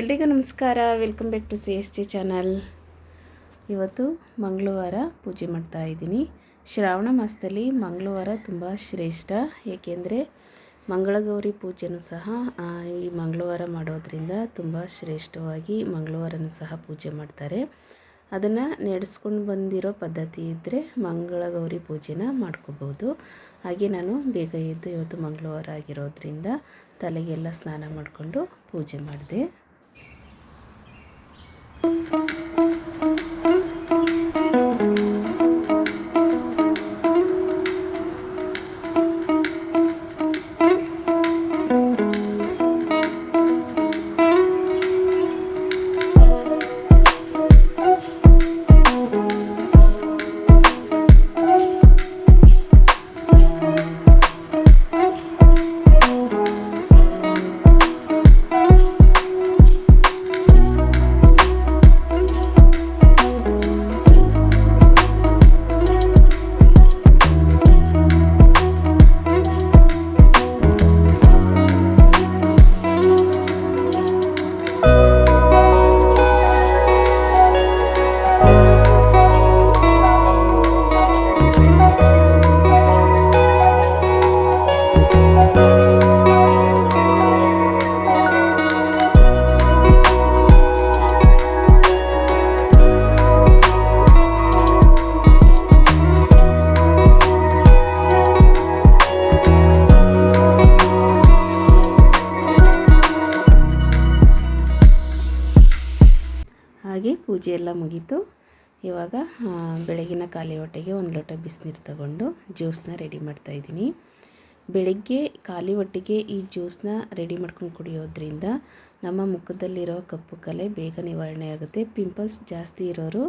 ಎಲ್ರಿಗೂ ನಮಸ್ಕಾರ. Welcome back to C S T channel ಇವತ್ತು ಮಂಗಳವಾರ ಪೂಜೆ ಮಾಡ್ತಾ ಇದ್ದೀನಿ. ಶ್ರಾವಣ ಮಾಸದಲ್ಲಿ ಮಂಗಳವಾರ ತುಂಬ ಶ್ರೇಷ್ಠ. ಏಕೆಂದರೆ ಮಂಗಳಗೌರಿ ಪೂಜೆನೂ ಸಹ ಈ ಮಂಗಳವಾರ ಮಾಡೋದ್ರಿಂದ ತುಂಬ ಶ್ರೇಷ್ಠವಾಗಿ ಮಂಗಳವಾರನೂ ಸಹ ಪೂಜೆ ಮಾಡ್ತಾರೆ. ಅದನ್ನು ನಡೆಸ್ಕೊಂಡು ಬಂದಿರೋ ಪದ್ಧತಿ ಇದ್ದರೆ ಮಂಗಳಗೌರಿ ಪೂಜೆನ ಮಾಡ್ಕೋಬೋದು. ಹಾಗೆ ನಾನು ಬೇಗ ಎದ್ದು ಇವತ್ತು ಮಂಗಳವಾರ ಆಗಿರೋದ್ರಿಂದ ತಲೆಗೆಲ್ಲ ಸ್ನಾನ ಮಾಡಿಕೊಂಡು ಪೂಜೆ ಮಾಡಿದೆ. ಬೆಳಗಿನ ಖಾಲಿ ಹೊಟ್ಟೆಗೆ ಒಂದು ಲೋಟ ಬಿಸಿನೀರು ತಗೊಂಡು ಜ್ಯೂಸನ್ನ ರೆಡಿ ಮಾಡ್ತಾಯಿದ್ದೀನಿ ಬೆಳಗ್ಗೆ ಖಾಲಿ ಹೊಟ್ಟೆಗೆ ಈ ಜ್ಯೂಸನ್ನ ರೆಡಿ ಮಾಡ್ಕೊಂಡು ಕುಡಿಯೋದ್ರಿಂದ ನಮ್ಮ ಮುಖದಲ್ಲಿರೋ ಕಪ್ಪು ಕಲೆ ಬೇಗ ನಿವಾರಣೆ ಆಗುತ್ತೆ. ಪಿಂಪಲ್ಸ್ ಜಾಸ್ತಿ ಇರೋರು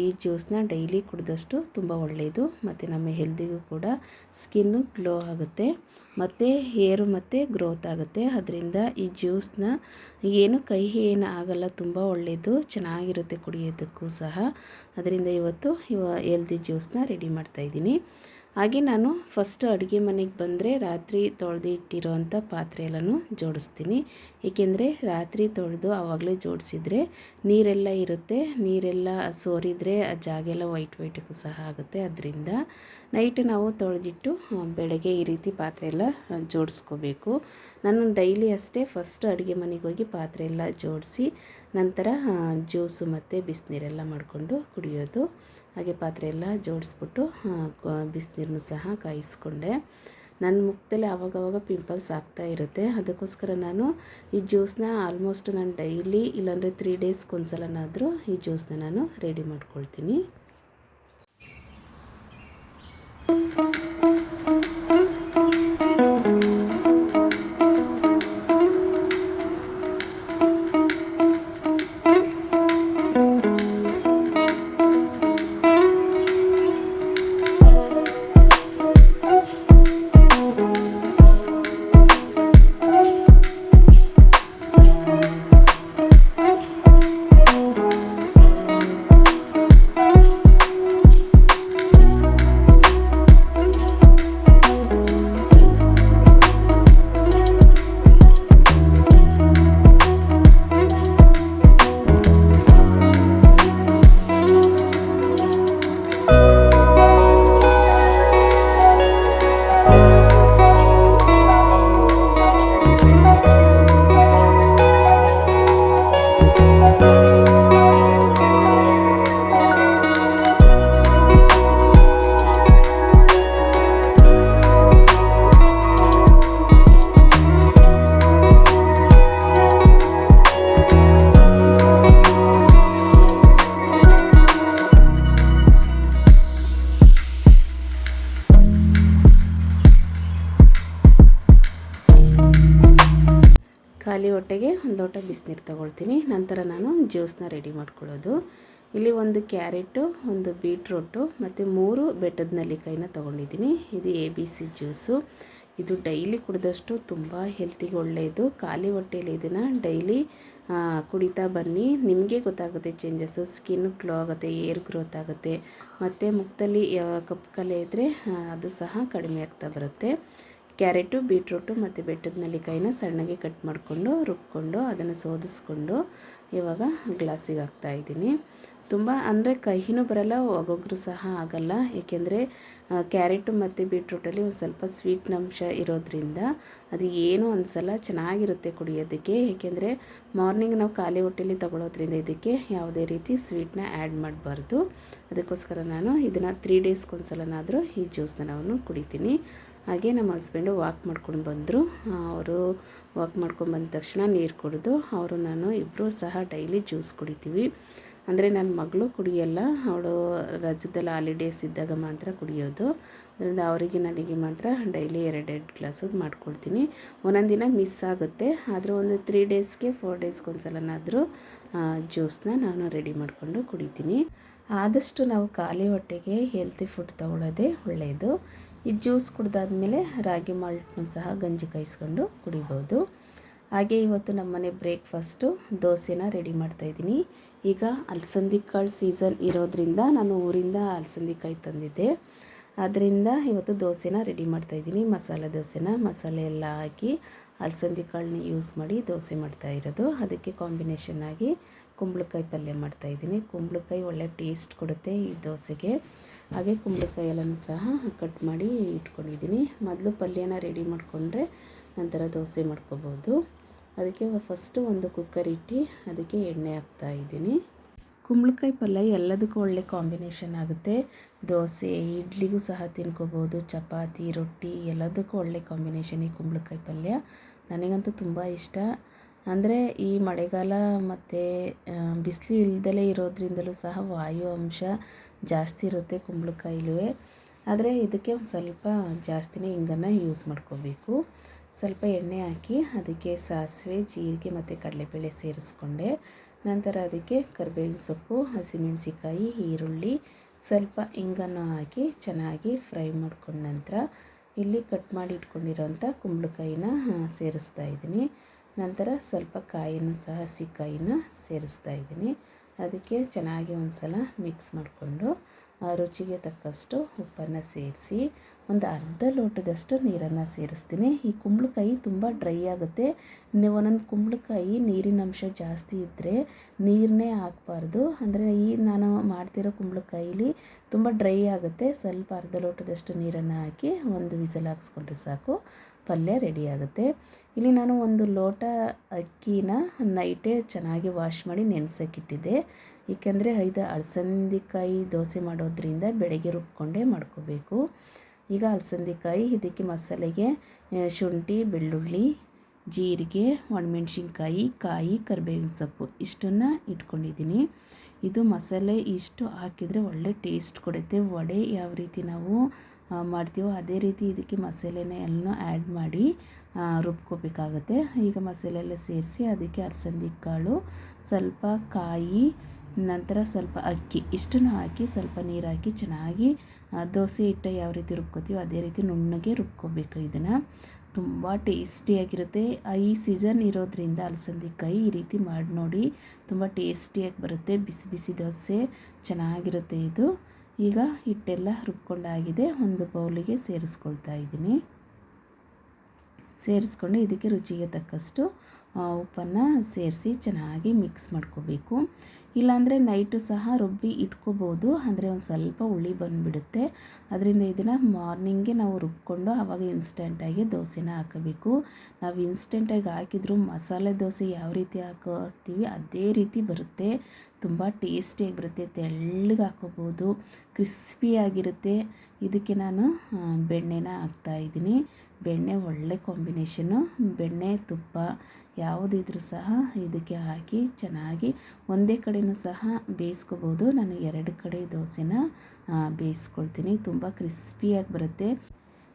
ಈ ಜ್ಯೂಸ್ನ ಡೈಲಿ ಕುಡಿದಷ್ಟು ತುಂಬ ಒಳ್ಳೆಯದು. ಮತ್ತು ನಮ್ಮ ಹೆಲ್ದಿಗೂ ಕೂಡ ಸ್ಕಿನ್ನು ಗ್ಲೋ ಆಗುತ್ತೆ. ಮತ್ತು ಹೇರು ಮತ್ತು ಗ್ರೋತ್ ಆಗುತ್ತೆ. ಅದರಿಂದ ಈ ಜ್ಯೂಸ್ನ ಏನು ಕೈ ಏನು ಆಗಲ್ಲ, ತುಂಬ ಒಳ್ಳೆಯದು. ಚೆನ್ನಾಗಿರುತ್ತೆ ಕುಡಿಯೋದಕ್ಕೂ ಸಹ. ಅದರಿಂದ ಇವತ್ತು ಇವ ಹೆಲ್ದಿ ಜ್ಯೂಸನ್ನ ರೆಡಿ ಮಾಡ್ತಾಯಿದ್ದೀನಿ ಹಾಗೆ ನಾನು ಫಸ್ಟ್ ಅಡುಗೆ ಮನೆಗೆ ಬಂದರೆ ರಾತ್ರಿ ತೊಳೆದಿಟ್ಟಿರೋವಂಥ ಪಾತ್ರೆ ಜೋಡಿಸ್ತೀನಿ. ಏಕೆಂದರೆ ರಾತ್ರಿ ತೊಳೆದು ಆವಾಗಲೇ ಜೋಡಿಸಿದರೆ ನೀರೆಲ್ಲ ಇರುತ್ತೆ. ನೀರೆಲ್ಲ ಸೋರಿದರೆ ಆ ಜಾಗ ಎಲ್ಲ ವೈಟ್ ವೈಟಿಗೂ ಸಹ ಆಗುತ್ತೆ. ಅದರಿಂದ ನೈಟ್ ನಾವು ತೊಳೆದಿಟ್ಟು ಬೆಳಗ್ಗೆ ಈ ರೀತಿ ಪಾತ್ರೆ ಎಲ್ಲ ಜೋಡಿಸ್ಕೋಬೇಕು. ನಾನು ಡೈಲಿ ಅಷ್ಟೇ ಫಸ್ಟ್ ಅಡುಗೆ ಮನೆಗೆ ಹೋಗಿ ಪಾತ್ರೆ ಎಲ್ಲ ಜೋಡಿಸಿ, ನಂತರ ಜ್ಯೂಸು ಮತ್ತು ಬಿಸಿನೀರೆಲ್ಲ ಮಾಡಿಕೊಂಡು ಕುಡಿಯೋದು. ಹಾಗೆ ಪಾತ್ರೆ ಎಲ್ಲ ಜೋಡಿಸ್ಬಿಟ್ಟು ಬಿಸಿನೀರನ್ನು ಸಹ ಕಾಯಿಸ್ಕೊಂಡೆ. ನನ್ನ ಮುಖದಲ್ಲಿ ಆವಾಗವಾಗ ಪಿಂಪಲ್ಸ್ ಆಗ್ತಾ ಇರುತ್ತೆ. ಅದಕ್ಕೋಸ್ಕರ ನಾನು ಈ ಜ್ಯೂಸ್ನ ಆಲ್ಮೋಸ್ಟ್ ನಾನು ಡೈಲಿ ಇಲ್ಲಾಂದರೆ ತ್ರೀ ಡೇಸ್ಗೆ ಒಂದ್ಸಲನಾದರೂ ಈ ಜ್ಯೂಸ್ನ ನಾನು ರೆಡಿ ಮಾಡ್ಕೊಳ್ತೀನಿ. ಹೊಟ್ಟೆಗೆ ಒಂದು ಲೋಟ ಬಿಸಿನೀರು ತಗೊಳ್ತೀನಿ. ನಂತರ ನಾನು ಜ್ಯೂಸನ್ನ ರೆಡಿ ಮಾಡ್ಕೊಳ್ಳೋದು. ಇಲ್ಲಿ ಒಂದು ಕ್ಯಾರೆಟು, ಒಂದು ಬೀಟ್ರೂಟು ಮತ್ತು ಮೂರು ಬೆಟ್ಟದ ನೆಲ್ಲಿಕಾಯಿನ ತೊಗೊಂಡಿದ್ದೀನಿ. ಇದು ಎ ಬಿ ಸಿ ಜ್ಯೂಸು. ಇದು ಡೈಲಿ ಕುಡಿದಷ್ಟು ತುಂಬ ಹೆಲ್ತಿಗೆ ಒಳ್ಳೆಯದು. ಖಾಲಿ ಹೊಟ್ಟೆಯಲ್ಲಿ ಇದನ್ನು ಡೈಲಿ ಕುಡಿತಾ ಬನ್ನಿ. ನಿಮಗೆ ಗೊತ್ತಾಗುತ್ತೆ ಚೇಂಜಸ್ಸು. ಸ್ಕಿನ್ ಗ್ಲೋ ಆಗುತ್ತೆ, ಏರ್ ಗ್ರೋತ್ ಆಗುತ್ತೆ. ಮತ್ತು ಮುಖದಲ್ಲಿ ಕಪ್ಪು ಕಲೆ ಇದ್ದರೆ ಅದು ಸಹ ಕಡಿಮೆ ಆಗ್ತಾ ಬರುತ್ತೆ. ಕ್ಯಾರೆಟು, ಬೀಟ್ರೂಟು ಮತ್ತು ಬೆಟ್ಟದ ನೆಲ್ಲಿಕಾಯಿನ ಸಣ್ಣಗೆ ಕಟ್ ಮಾಡಿಕೊಂಡು, ರುಬ್ಕೊಂಡು, ಅದನ್ನು ಸೋದಿಸ್ಕೊಂಡು ಇವಾಗ ಗ್ಲಾಸಿಗೆ ಹಾಕ್ತಾಯಿದ್ದೀನಿ ತುಂಬ ಅಂದರೆ ಕಹಿನೂ ಬರಲ್ಲ ಒಗೊಗ್ರು ಸಹ ಆಗಲ್ಲ. ಏಕೆಂದರೆ ಕ್ಯಾರೆಟು ಮತ್ತು ಬೀಟ್ರೂಟಲ್ಲಿ ಒಂದು ಸ್ವಲ್ಪ ಸ್ವೀಟ್ನಂಶ ಇರೋದ್ರಿಂದ ಅದು ಏನೂ ಅನಿಸಲ್ಲ ಚೆನ್ನಾಗಿರುತ್ತೆ ಕುಡಿಯೋದಕ್ಕೆ. ಏಕೆಂದರೆ, ಮಾರ್ನಿಂಗ್ ನಾವು ಖಾಲಿ ಹೊಟ್ಟೆಲಿ ತಗೊಳ್ಳೋದ್ರಿಂದ ಇದಕ್ಕೆ ಯಾವುದೇ ರೀತಿ ಸ್ವೀಟ್ನ ಆ್ಯಡ್ ಮಾಡಬಾರ್ದು. ಅದಕ್ಕೋಸ್ಕರ ನಾನು ಇದನ್ನು ತ್ರೀ ಡೇಸ್ಗೊಂದ್ಸಲನಾದರೂ ಈ ಜ್ಯೂಸ್ನ ನಾವು ಕುಡಿತೀನಿ. ಹಾಗೆ ನಮ್ಮ ಹಸ್ಬೆಂಡು ವಾಕ್ ಮಾಡ್ಕೊಂಡು ಬಂದರು. ಅವರು ವಾಕ್ ಮಾಡ್ಕೊಂಡು ಬಂದ ತಕ್ಷಣ ನೀರು ಕುಡಿದು ಅವರು ನಾನು ಇಬ್ಬರೂ ಸಹ ಡೈಲಿ ಜ್ಯೂಸ್ ಕುಡಿತೀವಿ. ಅಂದರೆ ನನ್ನ ಮಗಳು ಕುಡಿಯಲ್ಲ, ಅವಳು ರಜದಲ್ಲಿ ಹಾಲಿಡೇಸ್ ಇದ್ದಾಗ ಮಾತ್ರ ಕುಡಿಯೋದು. ಅದರಿಂದ ಅವರಿಗೆ ನನಗೆ ಮಾತ್ರ ಡೈಲಿ ಎರಡೆರಡು ಗ್ಲಾಸು ಮಾಡ್ಕೊಳ್ತೀನಿ ಒಂದೊಂದು ದಿನ ಮಿಸ್ ಆಗುತ್ತೆ. ಆದರೂ ಒಂದು ತ್ರೀ ಡೇಸ್ಗೆ ಫೋರ್ ಡೇಸ್ಗೆ ಒಂದು ಸಲನಾದರೂ ಜ್ಯೂಸನ್ನ ನಾನು ರೆಡಿ ಮಾಡಿಕೊಂಡು ಕುಡಿತೀನಿ. ಆದಷ್ಟು ನಾವು ಖಾಲಿ ಹೊಟ್ಟೆಗೆ ಹೆಲ್ತಿ ಫುಡ್ ತಗೊಳ್ಳೋದೇ ಒಳ್ಳೆಯದು ಈ ಜ್ಯೂಸ್ ಕುಡ್ದಾದ್ಮೇಲೆ ರಾಗಿ ಮಾಲ್ಟ್ನೂ ಸಹ ಗಂಜಿ ಕಾಯಿಸ್ಕೊಂಡು ಕುಡಿಬೋದು. ಹಾಗೆ ಇವತ್ತು ನಮ್ಮನೆ ಬ್ರೇಕ್ಫಾಸ್ಟು ದೋಸೆನ ರೆಡಿ ಮಾಡ್ತಾಯಿದ್ದೀನಿ ಈಗ ಅಲಸಂದಿ ಕಾಳು ಸೀಸನ್ ಇರೋದ್ರಿಂದ ನಾನು ಊರಿಂದ ಅಲಸಂದಿ ಕಾಯಿ ತಂದಿದ್ದೆ. ಅದರಿಂದ ಇವತ್ತು ದೋಸೆನ ರೆಡಿ ಮಾಡ್ತಾಯಿದ್ದೀನಿ ಮಸಾಲೆ ದೋಸೆನ, ಮಸಾಲೆ ಎಲ್ಲ ಹಾಕಿ ಅಲಸಂದಿ ಕಾಳನ್ನ ಯೂಸ್ ಮಾಡಿ ದೋಸೆ ಮಾಡ್ತಾ ಇರೋದು. ಅದಕ್ಕೆ ಕಾಂಬಿನೇಷನ್ ಆಗಿ ಕುಂಬಳಕಾಯಿ ಪಲ್ಯ ಮಾಡ್ತಾಯಿದ್ದೀನಿ ಕುಂಬಳಕಾಯಿ ಒಳ್ಳೆ ಟೇಸ್ಟ್ ಕೊಡುತ್ತೆ ಈ ದೋಸೆಗೆ. ಹಾಗೆ ಕುಂಬಳಕಾಯಿ ಎಲ್ಲನೂ ಸಹ ಕಟ್ ಮಾಡಿ ಇಟ್ಕೊಂಡಿದ್ದೀನಿ. ಮೊದಲು ಪಲ್ಯನ ರೆಡಿ ಮಾಡಿಕೊಂಡ್ರೆ ನಂತರ ದೋಸೆ ಮಾಡ್ಕೋಬೋದು. ಅದಕ್ಕೆ ಫಸ್ಟು ಒಂದು ಕುಕ್ಕರ್ ಇಟ್ಟು ಅದಕ್ಕೆ ಎಣ್ಣೆ ಹಾಕ್ತಾ ಇದ್ದೀನಿ. ಕುಂಬಳಕಾಯಿ ಪಲ್ಯ ಎಲ್ಲದಕ್ಕೂ ಒಳ್ಳೆ ಕಾಂಬಿನೇಷನ್ ಆಗುತ್ತೆ. ದೋಸೆ, ಇಡ್ಲಿಗೂ ಸಹ ತಿನ್ಕೋಬೋದು. ಚಪಾತಿ, ರೊಟ್ಟಿ ಎಲ್ಲದಕ್ಕೂ ಒಳ್ಳೆ ಕಾಂಬಿನೇಷನ್ ಈ ಕುಂಬಳಕಾಯಿ ಪಲ್ಯ. ನನಗಂತೂ ತುಂಬ ಇಷ್ಟ. ಅಂದರೆ ಈ ಮಳೆಗಾಲ ಮತ್ತು ಬಿಸಿಲು ಇಲ್ದಲೇ ಇರೋದ್ರಿಂದಲೂ ಸಹ ವಾಯು ಅಂಶ ಜಾಸ್ತಿ ಇರುತ್ತೆ ಕುಂಬಳಕಾಯಿಲೂ. ಆದರೆ ಇದಕ್ಕೆ ಒಂದು ಸ್ವಲ್ಪ ಜಾಸ್ತಿನೇ ಹಿಂಗನ್ನು ಯೂಸ್ ಮಾಡ್ಕೋಬೇಕು. ಸ್ವಲ್ಪ ಎಣ್ಣೆ ಹಾಕಿ ಅದಕ್ಕೆ ಸಾಸಿವೆ, ಜೀರಿಗೆ ಮತ್ತು ಕಡಲೆಬೇಳೆ ಸೇರಿಸ್ಕೊಂಡೆ. ನಂತರ ಅದಕ್ಕೆ ಕರಿಬೇವಿನ ಸೊಪ್ಪು ಹಸಿಮೆಣಸಿಕಾಯಿ ಈರುಳ್ಳಿ ಸ್ವಲ್ಪ ಹಿಂಗನ್ನು ಹಾಕಿ ಚೆನ್ನಾಗಿ ಫ್ರೈ ಮಾಡ್ಕೊಂಡ ನಂತರ ಇಲ್ಲಿ ಕಟ್ ಮಾಡಿ ಇಟ್ಕೊಂಡಿರೋಂಥ ಕುಂಬಳಕಾಯಿನ ಸೇರಿಸ್ತಾ ಇದ್ದೀನಿ. ನಂತರ ಸ್ವಲ್ಪ ಕಾಯಿನೂ ಸಹ ಹಸಿ ಕಾಯಿನ ಸೇರಿಸ್ತಾ ಇದ್ದೀನಿ. ಅದಕ್ಕೆ ಚೆನ್ನಾಗಿ ಒಂದು ಸಲ ಮಿಕ್ಸ್ ಮಾಡಿಕೊಂಡು ರುಚಿಗೆ ತಕ್ಕಷ್ಟು ಉಪ್ಪನ್ನು ಸೇರಿಸಿ, ಒಂದು ಅರ್ಧ ಲೋಟದಷ್ಟು ನೀರನ್ನು ಸೇರಿಸ್ತೀನಿ. ಈ ಕುಂಬಳಕಾಯಿ ತುಂಬ ಡ್ರೈ ಆಗುತ್ತೆ. ನೀವು ಒಂದೊಂದು ಕುಂಬಳಕಾಯಿ ನೀರಿನ ಅಂಶ ಜಾಸ್ತಿ ಇದ್ದರೆ ನೀರನ್ನೇ ಹಾಕಬಾರ್ದು. ಅಂದರೆ ಈ ನಾನು ಮಾಡ್ತಿರೋ ಕುಂಬಳಕಾಯಿಲಿ ತುಂಬ ಡ್ರೈ ಆಗುತ್ತೆ. ಸ್ವಲ್ಪ ಅರ್ಧ ಲೋಟದಷ್ಟು ನೀರನ್ನು ಹಾಕಿ ಒಂದು ವಿಸಲ್ ಹಾಕ್ಸ್ಕೊಂಡ್ರೆ ಸಾಕು. ಪಲ್ಯ ರೆಡಿಯಾಗುತ್ತೆ ಇಲ್ಲಿ ನಾನು ಒಂದು ಲೋಟ ಅಕ್ಕಿನ ನೈಟೇ ಚೆನ್ನಾಗಿ ವಾಶ್ ಮಾಡಿ ನೆನೆಸೋಕ್ಕಿಟ್ಟಿದ್ದೆ. ಏಕೆಂದರೆ ಐದು ಅಲಸಂದಿಕಾಯಿ ದೋಸೆ ಮಾಡೋದ್ರಿಂದ ಬೆಳಗ್ಗೆ ರುಬ್ಕೊಂಡೇ ಮಾಡ್ಕೋಬೇಕು. ಈಗ ಅಲಸಂದಿಕಾಯಿ, ಇದಕ್ಕೆ ಮಸಾಲೆಗೆ ಶುಂಠಿ, ಬೆಳ್ಳುಳ್ಳಿ, ಜೀರಿಗೆ, ಒಣಮೆಣ್ಸಿನ್ಕಾಯಿ, ಕಾಯಿ, ಕರಿಬೇವಿನ ಸೊಪ್ಪು ಇಷ್ಟನ್ನು ಇಟ್ಕೊಂಡಿದ್ದೀನಿ. ಇದು ಮಸಾಲೆ ಇಷ್ಟು ಹಾಕಿದರೆ ಒಳ್ಳೆ ಟೇಸ್ಟ್ ಕೊಡುತ್ತೆ. ವಡೆ ಯಾವ ರೀತಿ ನಾವು ಮಾಡ್ತೀವೋ ಅದೇ ರೀತಿ ಇದಕ್ಕೆ ಮಸಾಲೆನ ಎಲ್ಲ ಆ್ಯಡ್ ಮಾಡಿ ರುಬ್ಕೋಬೇಕಾಗುತ್ತೆ. ಈಗ ಮಸಾಲೆ ಎಲ್ಲ ಸೇರಿಸಿ ಅದಕ್ಕೆ ಅಲಸಂದಿ ಕಾಳು, ಸ್ವಲ್ಪ ಕಾಯಿ, ನಂತರ ಸ್ವಲ್ಪ ಅಕ್ಕಿ. ಇಷ್ಟನ್ನು ಹಾಕಿ ಸ್ವಲ್ಪ ನೀರು ಹಾಕಿ ಚೆನ್ನಾಗಿ ದೋಸೆ ಹಿಟ್ಟು ಯಾವ ರೀತಿ ರುಬ್ಕೋತೀವೋ ಅದೇ ರೀತಿ ನುಣ್ಣಗೆ ರುಬ್ಕೋಬೇಕು ಇದನ್ನು. ತುಂಬ ಟೇಸ್ಟಿಯಾಗಿರುತ್ತೆ. ಈ ಸೀಸನ್ ಇರೋದ್ರಿಂದ ಅಲಸಂದಿಕಾಯಿ ಈ ರೀತಿ ಮಾಡಿ ನೋಡಿ ತುಂಬ ಟೇಸ್ಟಿಯಾಗಿ ಬರುತ್ತೆ. ಬಿಸಿ ಬಿಸಿ ದೋಸೆ ಚೆನ್ನಾಗಿರುತ್ತೆ ಇದು. ಈಗ ಹಿಟ್ಟೆಲ್ಲ ರುಬ್ಕೊಂಡಾಗಿದೆ. ಒಂದು ಬೌಲಿಗೆ ಸೇರಿಸ್ಕೊಳ್ತಾ ಇದ್ದೀನಿ. ಸೇರಿಸ್ಕೊಂಡು ಇದಕ್ಕೆ ರುಚಿಗೆ ತಕ್ಕಷ್ಟು ಉಪ್ಪನ್ನು ಸೇರಿಸಿ ಚೆನ್ನಾಗಿ ಮಿಕ್ಸ್ ಮಾಡ್ಕೋಬೇಕು. ಇಲ್ಲಾಂದರೆ ನೈಟು ಸಹ ರುಬ್ಬಿ ಇಟ್ಕೋಬೋದು. ಅಂದರೆ ಒಂದು ಸ್ವಲ್ಪ ಹುಳಿ ಬಂದುಬಿಡುತ್ತೆ. ಅದರಿಂದ ಇದನ್ನು ಮಾರ್ನಿಂಗೆ ನಾವು ರುಬ್ಕೊಂಡು ಆವಾಗ ಇನ್ಸ್ಟೆಂಟಾಗಿ ದೋಸೆನ ಹಾಕಬೇಕು. ನಾವು ಇನ್ಸ್ಟೆಂಟಾಗಿ ಹಾಕಿದ್ರು ಮಸಾಲೆ ದೋಸೆ ಯಾವ ರೀತಿ ಹಾಕೋತೀವಿ ಅದೇ ರೀತಿ ಬರುತ್ತೆ. ತುಂಬ ಟೇಸ್ಟಿಯಾಗಿ ಬರುತ್ತೆ ತೆಳ್ಳಗೆ ಹಾಕೋಬೋದು, ಕ್ರಿಸ್ಪಿಯಾಗಿರುತ್ತೆ. ಇದಕ್ಕೆ ನಾನು ಬೆಣ್ಣೆನ ಹಾಕ್ತಾಯಿದ್ದೀನಿ ಬೆಣ್ಣೆ ಒಳ್ಳೆ ಕಾಂಬಿನೇಷನು ಬೆಣ್ಣೆ, ತುಪ್ಪ ಯಾವುದಿದ್ರೂ ಸಹ ಇದಕ್ಕೆ ಹಾಕಿ ಚೆನ್ನಾಗಿ ಒಂದೇ ಕಡೆಯೂ ಸಹ ಬೇಯಿಸ್ಕೋಬೋದು. ನಾನು ಎರಡು ಕಡೆ ದೋಸೆನ ಬೇಯಿಸ್ಕೊಳ್ತೀನಿ. ತುಂಬ ಕ್ರಿಸ್ಪಿಯಾಗಿ ಬರುತ್ತೆ.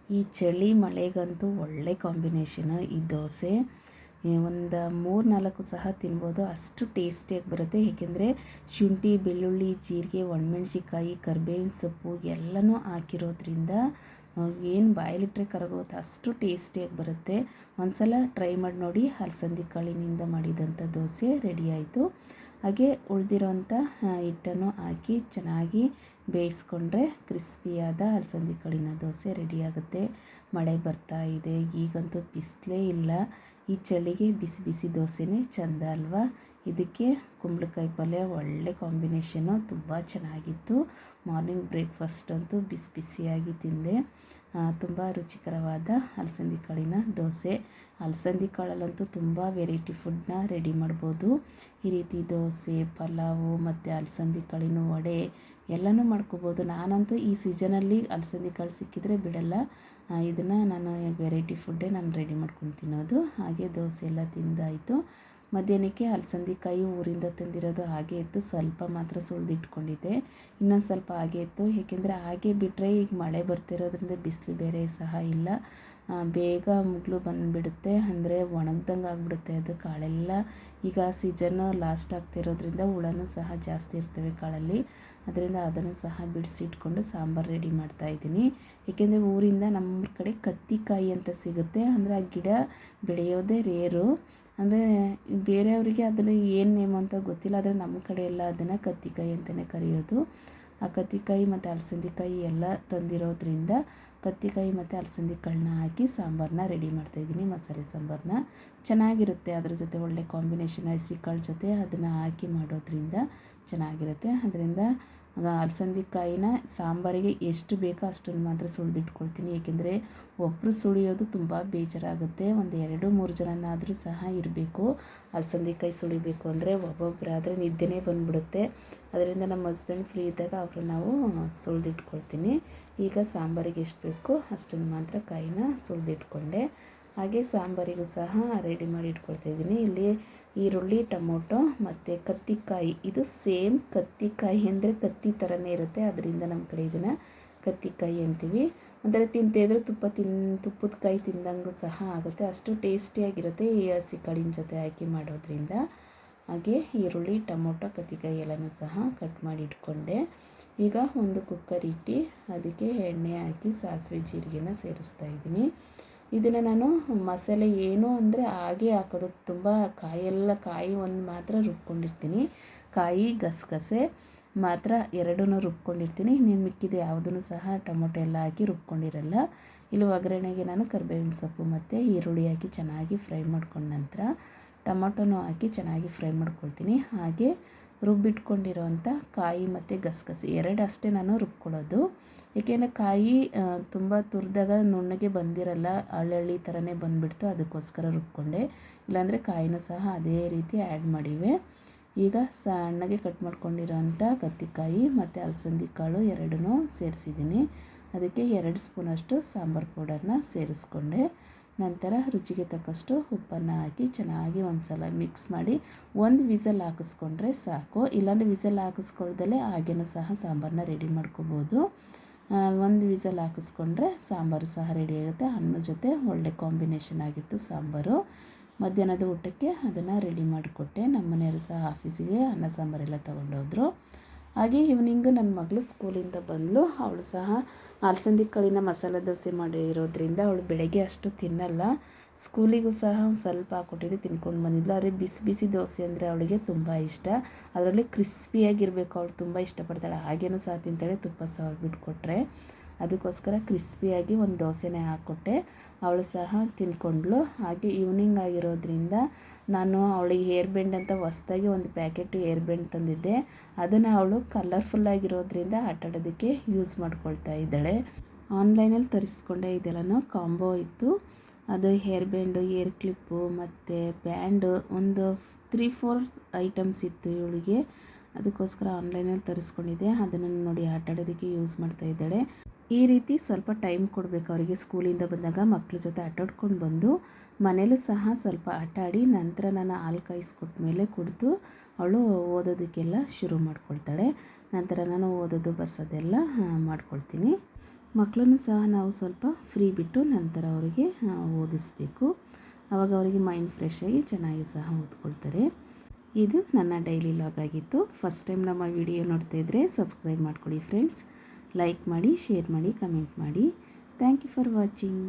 ಈ ಚಳಿ ಮಳೆಗಂತೂ ಒಳ್ಳೆ ಕಾಂಬಿನೇಷನು ಈ ದೋಸೆ. ಒಂದು ಮೂರು ನಾಲ್ಕು ಸಹ ತಿನ್ಬೋದು. ಅಷ್ಟು ಟೇಸ್ಟಿಯಾಗಿ ಬರುತ್ತೆ. ಏಕೆಂದರೆ ಶುಂಠಿ, ಬೆಳ್ಳುಳ್ಳಿ, ಜೀರಿಗೆ ಒಣಮೆಣ್ಸಿಕಾಯಿ ಕರ್ಬೇವಿನ ಸೊಪ್ಪು ಎಲ್ಲನೂ ಹಾಕಿರೋದ್ರಿಂದ ಏನು ಬಾಯಲ್ಲಿಟ್ಟರೆ ಕರಗೋದು, ಅಷ್ಟು ಟೇಸ್ಟಿಯಾಗಿ ಬರುತ್ತೆ. ಒಂದು ಸಲ ಟ್ರೈ ಮಾಡಿ ನೋಡಿ. ಅಲಸಂದಿ ಕಾಳಿನಿಂದ ಮಾಡಿದಂಥ ದೋಸೆ ರೆಡಿ ಆಯಿತು. ಹಾಗೆ ಉಳಿದಿರೋಂಥ ಹಿಟ್ಟನ್ನು ಹಾಕಿ ಚೆನ್ನಾಗಿ ಬೇಯಿಸ್ಕೊಂಡ್ರೆ ಕ್ರಿಸ್ಪಿಯಾದ ಅಲಸಂದಿ ಕಾಳಿನ ದೋಸೆ ರೆಡಿಯಾಗುತ್ತೆ ಮಳೆ ಬರ್ತಾ ಇದೆ. ಈಗಂತೂ ಬಿಸಿಲೇ ಇಲ್ಲ. ಈ ಚಳಿಗೆ ಬಿಸಿ ಬಿಸಿ ದೋಸೆನೇ ಚಂದ ಅಲ್ವಾ? ಇದಕ್ಕೆ ಕುಂಬಳಕಾಯಿ ಪಲ್ಯ ಒಳ್ಳೆ ಕಾಂಬಿನೇಷನು, ತುಂಬ ಚೆನ್ನಾಗಿತ್ತು. ಮಾರ್ನಿಂಗ್ ಬ್ರೇಕ್ಫಾಸ್ಟ್ ಅಂತೂ ಬಿಸಿ ಬಿಸಿಯಾಗಿ ತಿಂದೆ. ತುಂಬ ರುಚಿಕರವಾದ ಅಲಸಂದಿ ಕಾಳಿನ ದೋಸೆ. ಅಲಸಂದಿ ಕಾಳಲ್ಲಂತೂ ತುಂಬ ವೆರೈಟಿ ಫುಡ್ನ ರೆಡಿ ಮಾಡ್ಬೋದು. ಈ ರೀತಿ ದೋಸೆ, ಪಲಾವು ಮತ್ತು ಅಲಸಂದಿ ಕಾಳಿನ ವಡೆ ಎಲ್ಲನೂ ಮಾಡ್ಕೋಬೋದು. ನಾನಂತೂ ಈ ಸೀಸನಲ್ಲಿ ಅಲಸಂದಿ ಕಾಳು ಸಿಕ್ಕಿದರೆ ಬಿಡಲ್ಲ. ಇದನ್ನು ನಾನು ವೆರೈಟಿ ಫುಡ್ಡೇ ನಾನು ರೆಡಿ ಮಾಡ್ಕೊಂಡು ತಿನ್ನೋದು. ಹಾಗೆ ದೋಸೆ ಎಲ್ಲ ತಿಂದಾಯಿತು. ಮಧ್ಯಾಹ್ನಕ್ಕೆ ಅಲಸಂದಿ ಕಾಯಿ ಊರಿಂದ ತಂದಿರೋದು ಹಾಗೆ ಇತ್ತು. ಸ್ವಲ್ಪ ಮಾತ್ರ ಸುಳಿದಿಟ್ಕೊಂಡಿದ್ದೆ. ಇನ್ನೊಂದು ಸ್ವಲ್ಪ ಹಾಗೆ ಇತ್ತು. ಏಕೆಂದರೆ ಹಾಗೆ ಬಿಟ್ಟರೆ ಈಗ ಮಳೆ ಬರ್ತಿರೋದ್ರಿಂದ ಬಿಸಿಲು ಬೇರೆ ಸಹ ಇಲ್ಲ. ಬೇಗ ಮುಗ್ಲು ಬಂದುಬಿಡುತ್ತೆ. ಅಂದರೆ ಒಣಗ್ದಂಗೆ ಆಗಿಬಿಡುತ್ತೆ ಅದು ಕಾಳೆಲ್ಲ. ಈಗ ಸೀಜನ್ನು ಲಾಸ್ಟ್ ಆಗ್ತಿರೋದ್ರಿಂದ ಹುಳನೂ ಸಹ ಜಾಸ್ತಿ ಇರ್ತವೆ ಕಾಳಲ್ಲಿ. ಅದರಿಂದ ಅದನ್ನು ಸಹ ಬಿಡಿಸಿಟ್ಕೊಂಡು ಸಾಂಬಾರು ರೆಡಿ ಮಾಡ್ತಾಯಿದ್ದೀನಿ ಏಕೆಂದರೆ ಊರಿಂದ ನಮ್ಮ ಕಡೆ ಕತ್ತಿಕಾಯಿ ಅಂತ ಸಿಗುತ್ತೆ. ಅಂದರೆ ಆ ಗಿಡ ಬೆಳೆಯೋದೇ ರೇರು. ಅಂದರೆ ಬೇರೆಯವರಿಗೆ ಅದರಲ್ಲಿ ಏನು ನೇಮ್ ಅಂತ ಗೊತ್ತಿಲ್ಲ, ಆದರೆ ನಮ್ಮ ಕಡೆ ಎಲ್ಲ ಅದನ್ನು ಕತ್ತಿಕಾಯಿ ಅಂತಲೇ ಕರೆಯೋದು. ಆ ಕತ್ತಿಕಾಯಿ ಮತ್ತು ಅಲಸಂದಿಕಾಯಿ ಎಲ್ಲ ತಂದಿರೋದ್ರಿಂದ ಕತ್ತಿಕಾಯಿ ಮತ್ತು ಅಲಸಂದಿ ಕಾಳನ್ನ ಹಾಕಿ ಸಾಂಬಾರನ್ನ ರೆಡಿ ಮಾಡ್ತಾಯಿದ್ದೀನಿ ಮಸಾಲೆ ಸಾಂಬಾರನ್ನ ಚೆನ್ನಾಗಿರುತ್ತೆ ಅದ್ರ ಜೊತೆ ಒಳ್ಳೆ ಕಾಂಬಿನೇಷನ್ ಹಸಿ ಕಾಳು ಜೊತೆ ಅದನ್ನು ಹಾಕಿ ಮಾಡೋದ್ರಿಂದ ಚೆನ್ನಾಗಿರುತ್ತೆ. ಅದರಿಂದ ಅಲಸಂದಿ ಕಾಯಿನ ಸಾಂಬಾರಿಗೆ ಎಷ್ಟು ಬೇಕೋ ಅಷ್ಟನ್ನು ಮಾತ್ರ ಸುಳಿದಿಟ್ಕೊಳ್ತೀನಿ. ಏಕೆಂದರೆ ಒಬ್ಬರು ಸುಳಿಯೋದು ತುಂಬ ಬೇಜಾರಾಗುತ್ತೆ. ಒಂದು ಎರಡು, ಮೂರು ಜನನಾದರೂ ಸಹ ಇರಬೇಕು. ಅಲಸಂದಿ ಕಾಯಿ ಸುಳಿಬೇಕು ಅಂದರೆ ಒಬ್ಬೊಬ್ಬರಾದರೆ ನಿದ್ದೆನೇ ಬಂದುಬಿಡುತ್ತೆ. ಅದರಿಂದ ನಮ್ಮ ಹಸ್ಬೆಂಡ್ ಫ್ರೀ ಇದ್ದಾಗ ಅವರು ನಾವು ಸುಳಿದಿಟ್ಕೊಳ್ತೀನಿ. ಈಗ ಸಾಂಬಾರಿಗೆ ಎಷ್ಟು ಬೇಕೋ ಅಷ್ಟನ್ನು ಮಾತ್ರ ಕಾಯಿನ ಸುಳಿದಿಟ್ಕೊಂಡೆ. ಹಾಗೆ ಸಾಂಬಾರಿಗೂ ಸಹ ರೆಡಿ ಮಾಡಿ ಇಟ್ಕೊಳ್ತಾಯಿದ್ದೀನಿ ಇಲ್ಲಿ ಈರುಳ್ಳಿ, ಟೊಮೊಟೊ ಮತ್ತು ಕತ್ತಿಕಾಯಿ. ಇದು ಸೇಮ್ ಕತ್ತಿಕಾಯಿ ಅಂದರೆ ಕತ್ತಿ ಥರನೇ ಇರುತ್ತೆ. ಅದರಿಂದ ನಮ್ಮ ಕಡೆ ಇದನ್ನು ಕತ್ತಿಕಾಯಿ ಅಂತೀವಿ. ಅಂದರೆ ತಿಂತಿದ್ರೆ ತುಪ್ಪ ತಿನ್, ತುಪ್ಪದ ಕಾಯಿ ತಿಂದಂಗೂ ಸಹ ಆಗುತ್ತೆ. ಅಷ್ಟು ಟೇಸ್ಟಿಯಾಗಿರುತ್ತೆ ಈ ಹಸಿ ಕಾಳಿನ ಜೊತೆ ಹಾಕಿ ಮಾಡೋದ್ರಿಂದ. ಹಾಗೆ ಈರುಳ್ಳಿ, ಟೊಮೊಟೊ, ಕತ್ತಿಕಾಯಿ ಎಲ್ಲನೂ ಸಹ ಕಟ್ ಮಾಡಿ ಇಟ್ಕೊಂಡೆ. ಈಗ ಒಂದು ಕುಕ್ಕರ್ ಇಟ್ಟು ಅದಕ್ಕೆ ಎಣ್ಣೆ ಹಾಕಿ ಸಾಸಿವೆ, ಜೀರಿಗೆನ ಸೇರಿಸ್ತಾ ಇದ್ದೀನಿ. ಇದನ್ನು ನಾನು ಮಸಾಲೆ ಏನು ಅಂದರೆ ಹಾಗೆ ಹಾಕೋದು. ತುಂಬ ಕಾಯೆಲ್ಲ ಕಾಯಿ ಒಂದು ಮಾತ್ರ ರುಬ್ಕೊಂಡಿರ್ತೀನಿ. ಕಾಯಿ, ಗಸಗಸೆ ಮಾತ್ರ ಎರಡೂ ರುಬ್ಕೊಂಡಿರ್ತೀನಿ. ನೀನು ಮಿಕ್ಕಿದ ಯಾವುದೂ ಸಹ ಟೊಮೊಟೊ ಎಲ್ಲ ಹಾಕಿ ರುಬ್ಕೊಂಡಿರಲ್ಲ. ಇಲ್ಲಿ ಒಗ್ಗರಣೆಗೆ ನಾನು ಕರಿಬೇವಿನ ಸೊಪ್ಪು ಮತ್ತು ಈರುಳ್ಳಿ ಹಾಕಿ ಚೆನ್ನಾಗಿ ಫ್ರೈ ಮಾಡ್ಕೊಂಡ ನಂತರ ಟೊಮೊಟೊನೂ ಹಾಕಿ ಚೆನ್ನಾಗಿ ಫ್ರೈ ಮಾಡ್ಕೊಳ್ತೀನಿ. ಹಾಗೆ ರುಬ್ಬಿಟ್ಕೊಂಡಿರೋವಂಥ ಕಾಯಿ ಮತ್ತು ಗಸಗಸೆ ಎರಡು ಅಷ್ಟೇ ನಾನು ರುಬ್ಕೊಳ್ಳೋದು. ಏಕೆಂದರೆ ಕಾಯಿ ತುಂಬ ತುರಿದಾಗ ನುಣ್ಣಗೆ ಬಂದಿರಲ್ಲ ಹಳ್ಳಳ್ಳಿ ಥರನೇ ಬಂದುಬಿಡ್ತು, ಅದಕ್ಕೋಸ್ಕರ ರುಬ್ಕೊಂಡೆ. ಇಲ್ಲಾಂದರೆ ಕಾಯಿನೂ ಸಹ ಅದೇ ರೀತಿ ಆ್ಯಡ್ ಮಾಡಿವೆ. ಈಗ ಸಣ್ಣಗೆ ಕಟ್ ಮಾಡ್ಕೊಂಡಿರೋಂಥ ಕತ್ತಿಕಾಯಿ ಮತ್ತು ಅಲಸಂದಿ ಕಾಳು ಎರಡನ್ನೂ ಸೇರಿಸಿದ್ದೀನಿ. ಅದಕ್ಕೆ ಎರಡು ಸ್ಪೂನಷ್ಟು ಸಾಂಬಾರು ಪೌಡರ್ನ ಸೇರಿಸ್ಕೊಂಡೆ. ನಂತರ ರುಚಿಗೆ ತಕ್ಕಷ್ಟು ಉಪ್ಪನ್ನು ಹಾಕಿ ಚೆನ್ನಾಗಿ ಒಂದು ಸಲ ಮಿಕ್ಸ್ ಮಾಡಿ ಒಂದು ವಿಸಲ್ ಹಾಕಿಸ್ಕೊಂಡ್ರೆ ಸಾಕು. ಇಲ್ಲಾಂದರೆ ವಿಸಲ್ ಹಾಕಿಸ್ಕೊಳ್ದಲೇ ಹಾಗೇನೂ ಸಹ ಸಾಂಬಾರನ್ನ ರೆಡಿ ಮಾಡ್ಕೋಬೋದು. ಒಂದು ವಿಸಲ್ ಹಾಕಿಸ್ಕೊಂಡ್ರೆ ಸಾಂಬಾರು ಸಹ ರೆಡಿ ಆಗುತ್ತೆ. ಅನ್ನ ಜೊತೆ ಒಳ್ಳೆ ಕಾಂಬಿನೇಷನ್ ಆಗಿತ್ತು ಸಾಂಬಾರು. ಮಧ್ಯಾಹ್ನದ ಊಟಕ್ಕೆ ಅದನ್ನು ರೆಡಿ ಮಾಡಿಕೊಟ್ಟೆ. ನಮ್ಮ ಮನೆಯವರು ಸಹ ಆಫೀಸಿಗೆ ಅನ್ನ ಸಾಂಬಾರೆಲ್ಲ ತೊಗೊಂಡೋದ್ರು. ಹಾಗೆ ಈವ್ನಿಂಗು ನನ್ನ ಮಗಳು ಸ್ಕೂಲಿಂದ ಬಂದಳು ಅವಳು ಸಹ ಅಲಸಂದಿ ಕಾಳಿನ ಮಸಾಲೆ ದೋಸೆ ಮಾಡಿರೋದ್ರಿಂದ ಅವಳು ಬೆಳಗ್ಗೆ ಅಷ್ಟು ತಿನ್ನಲ್ಲ. ಸ್ಕೂಲಿಗೂ ಸಹ ಒಂದು ಸ್ವಲ್ಪ ಹಾಕ್ಕೊಟ್ಟಿದ್ದೆ ತಿನ್ಕೊಂಡು ಬಂದಿದ್ಲು. ಆದರೆ ಬಿಸಿ ಬಿಸಿ ದೋಸೆ ಅಂದರೆ ಅವಳಿಗೆ ತುಂಬ ಇಷ್ಟ. ಅದರಲ್ಲಿ ಕ್ರಿಸ್ಪಿಯಾಗಿರಬೇಕು ಅವಳು ತುಂಬ ಇಷ್ಟಪಡ್ತಾಳೆ. ಹಾಗೇನೂ ಸಹ ತಿಂತಾಳೆ, ತುಪ್ಪ ಸಹ ಬಿಟ್ಕೊಟ್ರೆ. ಅದಕ್ಕೋಸ್ಕರ ಕ್ರಿಸ್ಪಿಯಾಗಿ ಒಂದು ದೋಸೆನೇ ಹಾಕ್ಕೊಟ್ಟೆ. ಅವಳು ಸಹ ತಿನ್ಕೊಂಡ್ಳು. ಹಾಗೆ ಈವ್ನಿಂಗ್ ಆಗಿರೋದ್ರಿಂದ ನಾನು ಅವಳಿಗೆ ಹೇರ್ ಬೆಂಡ್ ಅಂತ ಹೊಸ್ದಾಗಿ ಒಂದು ಪ್ಯಾಕೆಟ್ ಹೇರ್ ಬೆಂಡ್ ತಂದಿದ್ದೆ. ಅದನ್ನು ಅವಳು ಕಲರ್ಫುಲ್ಲಾಗಿರೋದ್ರಿಂದ ಆಟಾಡೋದಕ್ಕೆ ಯೂಸ್ ಮಾಡ್ಕೊಳ್ತಾ ಇದ್ದಾಳೆ. ಆನ್ಲೈನಲ್ಲಿ ತರಿಸ್ಕೊಂಡೆ, ಇದೆಲ್ಲನೂ ಕಾಂಬೋ ಇತ್ತು. ಅದು ಹೇರ್ ಬ್ಯಾಂಡು ಏರ್ ಕ್ಲಿಪ್ಪು ಮತ್ತು ಬ್ಯಾಂಡು ಒಂದು ತ್ರೀ ಫೋರ್ ಐಟಮ್ಸ್ ಇತ್ತು ಇವಳಿಗೆ. ಅದಕ್ಕೋಸ್ಕರ ಆನ್ಲೈನಲ್ಲಿ ತರಿಸ್ಕೊಂಡಿದ್ದೆ. ಅದನ್ನು ನೋಡಿ ಆಟಾಡೋದಕ್ಕೆ ಯೂಸ್ ಮಾಡ್ತಾ ಇದ್ದಾಳೆ. ಈ ರೀತಿ ಸ್ವಲ್ಪ ಟೈಮ್ ಕೊಡಬೇಕು ಅವರಿಗೆ ಸ್ಕೂಲಿಂದ ಬಂದಾಗ ಮಕ್ಕಳ ಜೊತೆ ಆಟಾಡ್ಕೊಂಡು ಬಂದು. ಮನೇಲೂ ಸಹ ಸ್ವಲ್ಪ ಆಟ ಆಡಿ ನಂತರ ನಾನು ಹಾಲು ಕಾಯಿಸ್ಕೊಟ್ಟ ಮೇಲೆ ಕುಡಿದು ಅವಳು ಓದೋದಕ್ಕೆಲ್ಲ ಶುರು ಮಾಡ್ಕೊಳ್ತಾಳೆ. ನಂತರ ನಾನು ಓದೋದು, ಬರ್ಸೋದೆಲ್ಲ ಮಾಡ್ಕೊಳ್ತೀನಿ. ಮಕ್ಕಳನ್ನು ಸಹ ನಾವು ಸ್ವಲ್ಪ ಫ್ರೀ ಬಿಟ್ಟು ನಂತರ ಅವರಿಗೆ ಓದಿಸ್ಬೇಕು. ಆವಾಗ ಅವರಿಗೆ ಮೈಂಡ್ ಫ್ರೆಶ್ ಆಗಿ ಚೆನ್ನಾಗಿ ಸಹ ಓದ್ಕೊಳ್ತಾರೆ. ಇದು ನನ್ನ ಡೈಲಿ ಲಾಗ್ ಆಗಿತ್ತು. ಫಸ್ಟ್ ಟೈಮ್ ನಮ್ಮ ವಿಡಿಯೋ ನೋಡ್ತಾ ಇದ್ದರೆ ಸಬ್ಸ್ಕ್ರೈಬ್ ಮಾಡ್ಕೊಳ್ಳಿ ಫ್ರೆಂಡ್ಸ್ ಲೈಕ್ ಮಾಡಿ ಶೇರ್ ಮಾಡಿ ಕಮೆಂಟ್ ಮಾಡಿ. Thank you for watching